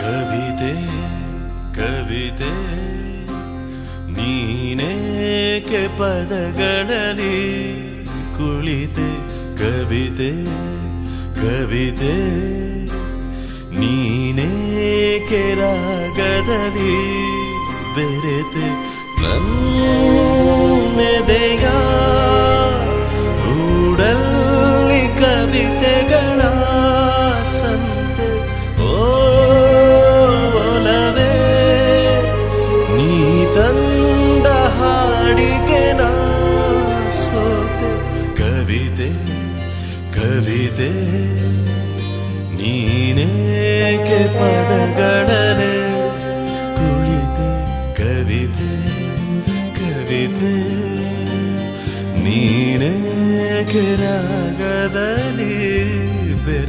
ಕವಿತೆ ಕವಿತೆ ನೀನೇಕೆ ಪದಗಳಲ್ಲಿ ಕುಳಿತೆ? ಕವಿತೆ ಕವಿತೆ ನೀನೇಕೆ ರಾಗದಲ್ಲಿ ಬೆರೆತೆ? ನನ್ನೆದೆಯ கவிதை கவிதை நீனேக்கு பதகடலே. குளிது கவிதை கவிதை நீனேக்கு ராகதலி. பே